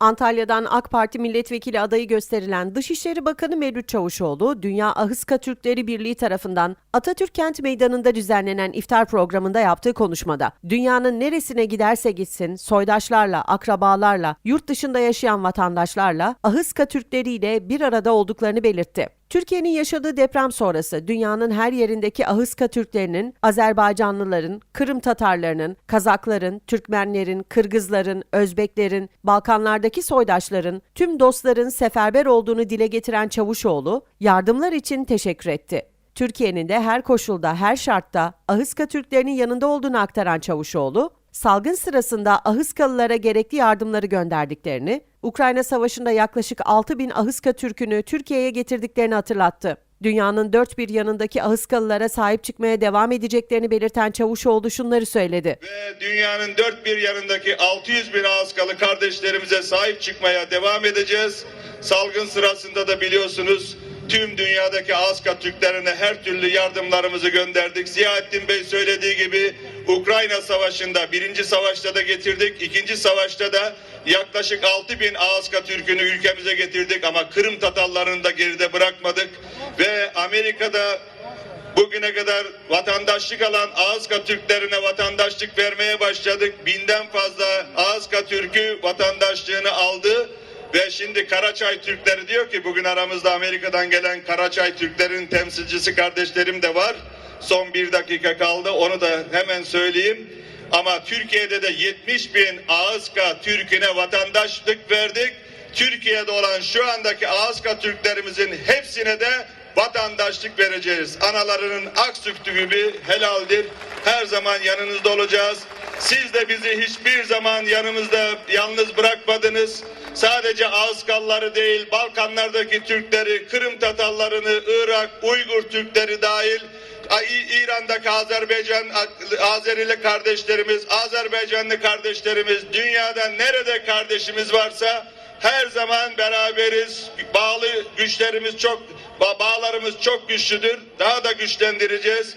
Antalya'dan AK Parti milletvekili adayı gösterilen Dışişleri Bakanı Mevlüt Çavuşoğlu, Dünya Ahıska Türkleri Birliği tarafından Atatürk Kent Meydanı'nda düzenlenen iftar programında yaptığı konuşmada, dünyanın neresine giderse gitsin, soydaşlarla, akrabalarla, yurt dışında yaşayan vatandaşlarla, Ahıska Türkleriyle bir arada olduklarını belirtti. Türkiye'nin yaşadığı deprem sonrası dünyanın her yerindeki Ahıska Türklerinin, Azerbaycanlıların, Kırım Tatarlarının, Kazakların, Türkmenlerin, Kırgızların, Özbeklerin, Balkanlardaki soydaşların, tüm dostların seferber olduğunu dile getiren Çavuşoğlu, yardımlar için teşekkür etti. Türkiye'nin de her koşulda, her şartta Ahıska Türklerinin yanında olduğunu aktaran Çavuşoğlu, salgın sırasında Ahıskalılara gerekli yardımları gönderdiklerini, Ukrayna Savaşı'nda yaklaşık 6 bin Ahıska Türk'ünü Türkiye'ye getirdiklerini hatırlattı. Dünyanın dört bir yanındaki Ahıskalılara sahip çıkmaya devam edeceklerini belirten Çavuşoğlu şunları söyledi. ve dünyanın dört bir yanındaki 600 bin Ağızkalı kardeşlerimize sahip çıkmaya devam edeceğiz. Salgın sırasında da biliyorsunuz tüm dünyadaki Ağızka Türklerine her türlü yardımlarımızı gönderdik. Ziyaettin Bey söylediği gibi Ukrayna Savaşı'nda birinci savaşta da getirdik. ikinci savaşta da yaklaşık 6 bin Ağızka Türk'ünü ülkemize getirdik ama Kırım Tatarlarını da geride bırakmadık. Ve Amerika'da Bugüne kadar vatandaşlık alan Ağızka Türklerine vatandaşlık vermeye başladık. Binden fazla Ağızka Türk'ü vatandaşlığını aldı. Ve şimdi Karaçay Türkleri diyor ki bugün aramızda Amerika'dan gelen Karaçay Türklerin temsilcisi kardeşlerim de var. Son bir dakika kaldı onu da hemen söyleyeyim. Ama Türkiye'de de 70 bin Ağızka Türk'üne vatandaşlık verdik. Türkiye'de olan şu andaki Ağızka Türklerimizin hepsine de vatandaşlık vereceğiz. Analarının ak sütü gibi helaldir. Her zaman yanınızda olacağız. Siz de bizi hiçbir zaman yanımızda yalnız bırakmadınız. Sadece Ağızkalları değil, Balkanlardaki Türkleri, Kırım Tatarlarını, Irak, Uygur Türkleri dahil İran'daki Azerbaycan Azerili kardeşlerimiz, Azerbaycanlı kardeşlerimiz, dünyada nerede kardeşimiz varsa her zaman beraberiz. Bağlı güçlerimiz çok, ba- bağlarımız çok güçlüdür. Daha da güçlendireceğiz.